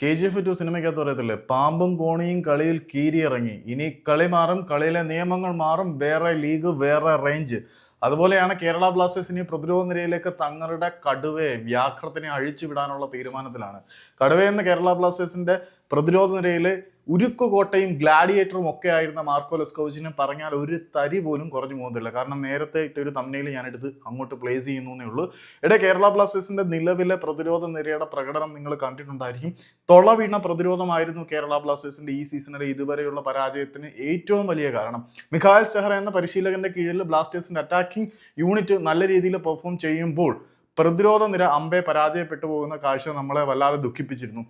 K G F two സിനിമയ്ക്കകത്ത് പറയത്തില്ലേ പാമ്പും കോണിയും കളിയിൽ കീരിയിറങ്ങി. ഇനി കളി മാറും കളിയിലെ നിയമങ്ങൾ മാറും വേറെ ലീഗ് വേറെ റേഞ്ച്. അതുപോലെയാണ് കേരള ബ്ലാസ്റ്റേഴ്സ് ഇനി പ്രതിരോധ നിരയിലേക്ക് തങ്ങളുടെ കടുവയെ വ്യാഘ്രത്തിനെ അഴിച്ചു വിടാനുള്ള തീരുമാനത്തിലാണ്. കടുവയെന്ന് കേരള ബ്ലാസ്റ്റേഴ്സിന്റെ പ്രതിരോധ നിരയിലെ ഉരുക്കു കോട്ടയും ഗ്ലാഡിയേറ്ററും ഒക്കെ ആയിരുന്ന മാർക്കോ ലെസ്കോവിച്ചിനെ പറഞ്ഞാൽ ഒരു തരി പോലും കുറഞ്ഞു പോകുന്നില്ല. കാരണം നേരത്തെ ഇട്ട ഒരു തമ്മിൽ ഞാൻ എടുത്ത് അങ്ങോട്ട് പ്ലേസ് ചെയ്യുന്നു എന്നേ ഉള്ളൂ. ഇവിടെ കേരള ബ്ലാസ്റ്റേഴ്സിന്റെ നിലവിലെ പ്രതിരോധ നിരയുടെ പ്രകടനം നിങ്ങൾ കണ്ടിട്ടുണ്ടായിരിക്കും. തൊള വീണ പ്രതിരോധമായിരുന്നു കേരള ബ്ലാസ്റ്റേഴ്സിന്റെ ഈ സീസണിലെ ഇതുവരെയുള്ള പരാജയത്തിന് ഏറ്റവും വലിയ കാരണം. മിഖായൽ സെഹർ എന്ന പരിശീലകന്റെ കീഴിൽ ബ്ലാസ്റ്റേഴ്സിന്റെ അറ്റാക്കിംഗ് യൂണിറ്റ് നല്ല രീതിയിൽ പെർഫോം ചെയ്യുമ്പോൾ പ്രതിരോധ നിര അമ്പെ പരാജയപ്പെട്ടു പോകുന്ന കാഴ്ച നമ്മളെ വല്ലാതെ ദുഃഖിപ്പിച്ചിരുന്നു.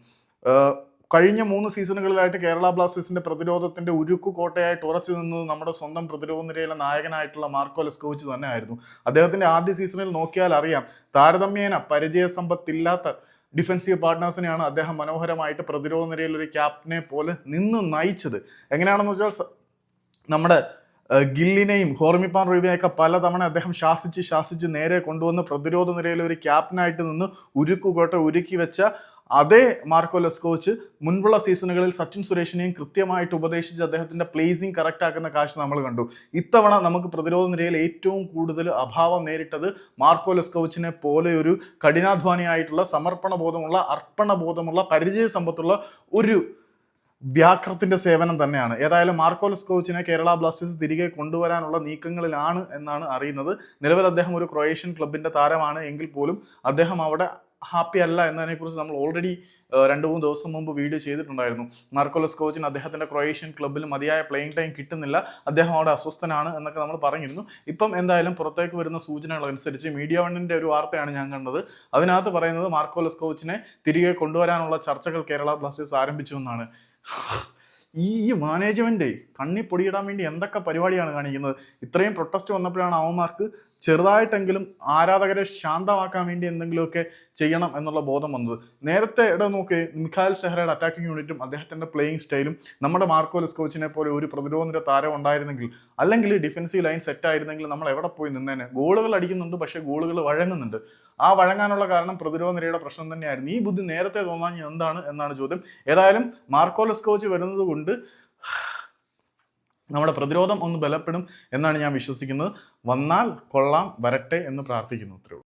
കഴിഞ്ഞ മൂന്ന് സീസണുകളിലായിട്ട് കേരള ബ്ലാസ്റ്റേഴ്സിന്റെ പ്രതിരോധത്തിന്റെ ഉരുക്കു കോട്ടയായിട്ട് ഉറച്ചു നിന്നത് നമ്മുടെ സ്വന്തം പ്രതിരോധ നിരയിലെ നായകനായിട്ടുള്ള മാർക്കോ ലെസ്കോവിച്ച് തന്നെയായിരുന്നു. അദ്ദേഹത്തിന്റെ ആദ്യ സീസണിൽ നോക്കിയാൽ അറിയാം താരതമ്യേന പരിചയസമ്പത്തില്ലാത്ത ഡിഫൻസീവ് പാർട്ട്നേഴ്സിനെയാണ് അദ്ദേഹം മനോഹരമായിട്ട് പ്രതിരോധ നിരയിൽ ഒരു ക്യാപ്റ്റനെ പോലെ നിന്ന് നയിച്ചത്. എങ്ങനെയാണെന്ന് വെച്ചാൽ നമ്മുടെ ഗില്ലിനെയും ഹോർമിപ്പാൻ റൂബിനെയൊക്കെ പലതവണ അദ്ദേഹം ശാസിച്ച് ശാസിച്ച് നേരെ കൊണ്ടുവന്ന് പ്രതിരോധ നിരയിൽ ഒരു ക്യാപ്റ്റനായിട്ട് നിന്ന് ഉരുക്കുകോട്ട ഉരുക്കി വെച്ച അതേ മാർക്കോ ലെസ്കോച്ച് മുൻപുള്ള സീസണുകളിൽ സച്ചിൻ സുരേഷിനെയും കൃത്യമായിട്ട് ഉപദേശിച്ച് അദ്ദേഹത്തിന്റെ പ്ലേസിംഗ് കറക്റ്റ് ആക്കുന്ന കാഴ്ച നമ്മൾ കണ്ടു. ഇത്തവണ നമുക്ക് പ്രതിരോധ നിരയിൽ ഏറ്റവും കൂടുതൽ അഭാവം നേരിട്ടത് മാർക്കോ ലെസ്കോച്ചിനെ പോലെ ഒരു കഠിനാധ്വാനിയായിട്ടുള്ള സമർപ്പണ ബോധമുള്ള അർപ്പണ ബോധമുള്ള പരിചയ സമ്പത്തുള്ള ഒരു വ്യാഘ്രത്തിന്റെ സേവനം തന്നെയാണ്. ഏതായാലും മാർക്കോ ലെസ്കോവിച്ചിനെ കേരള ബ്ലാസ്റ്റേഴ്സ് തിരികെ കൊണ്ടുവരാനുള്ള നീക്കങ്ങളിലാണ് എന്നാണ് അറിയുന്നത്. നിലവിൽ അദ്ദേഹം ഒരു ക്രൊയേഷ്യൻ ക്ലബിന്റെ താരമാണ് എങ്കിൽ പോലും അദ്ദേഹം അവിടെ ഹാപ്പി അല്ല എന്നതിനെക്കുറിച്ച് നമ്മൾ ഓൾറെഡി രണ്ട് മൂന്ന് ദിവസം മുമ്പ് വീഡിയോ ചെയ്തിട്ടുണ്ടായിരുന്നു. മാർക്കോലസ് കോച്ചിന് അദ്ദേഹത്തിന്റെ ക്രൊയേഷ്യൻ ക്ലബ്ബിൽ മതിയായ പ്ലേയിങ് ടൈം കിട്ടുന്നില്ല. അദ്ദേഹം അവിടെ അസ്വസ്ഥനാണ് എന്നൊക്കെ നമ്മൾ പറഞ്ഞിരുന്നു. ഇപ്പം എന്തായാലും പുറത്തേക്ക് വരുന്ന സൂചനകൾ അനുസരിച്ച് മീഡിയ വണ്ണിന്റെ ഒരു വാർത്തയാണ് ഞാൻ കണ്ടത്. അതിനകത്ത് പറയുന്നത് മാർക്കോലസ് കോച്ചിനെ തിരികെ കൊണ്ടുവരാനുള്ള ചർച്ചകൾ കേരള ബ്ലാസ്റ്റേഴ്സ് ആരംഭിച്ചു എന്നാണ്. ഈ ഈ മാനേജ്മെന്റ് കണ്ണി പൊടിയിടാൻ വേണ്ടി എന്തൊക്കെ പരിപാടിയാണ് കാണിക്കുന്നത്? ഇത്രയും പ്രൊട്ടസ്റ്റ് വന്നപ്പോഴാണ് അവന്മാർക്ക് ചെറുതായിട്ടെങ്കിലും ആരാധകരെ ശാന്തമാക്കാൻ വേണ്ടി എന്തെങ്കിലുമൊക്കെ ചെയ്യണം എന്നുള്ള ബോധം വന്നത്. നേരത്തെ ഇട നോക്കി മിഖായൽ ഷെഹ്റയുടെ അറ്റാക്കിംഗ് യൂണിറ്റും അദ്ദേഹത്തിന്റെ പ്ലേയിങ് സ്റ്റൈലും നമ്മുടെ മാർക്കോ കോച്ചിനെ പോലെ ഒരു പ്രതിരോധ താരം ഉണ്ടായിരുന്നെങ്കിൽ അല്ലെങ്കിൽ ഡിഫൻസീവ് ലൈൻ സെറ്റ് ആയിരുന്നെങ്കിൽ നമ്മൾ എവിടെ പോയി നിന്നേനെ? ഗോളുകൾ അടിക്കുന്നുണ്ട് പക്ഷേ ഗോളുകൾ വഴങ്ങുന്നുണ്ട്. ആ വഴങ്ങാനുള്ള കാരണം പ്രതിരോധ നിരയുടെ പ്രശ്നം തന്നെയായിരുന്നു. ഈ ബുദ്ധി നേരത്തെ തോന്നാൻ എന്താണ് എന്നാണ് ചോദ്യം. ഏതായാലും മാർക്കോലസ് കോച്ച് വരുന്നത് കൊണ്ട് നമ്മുടെ പ്രതിരോധം ഒന്ന് ബലപ്പെടും എന്നാണ് ഞാൻ വിശ്വസിക്കുന്നത്. വന്നാൽ കൊള്ളാം വരട്ടെ എന്ന് പ്രാർത്ഥിക്കുന്നു. അത്രേ ഉള്ളൂ.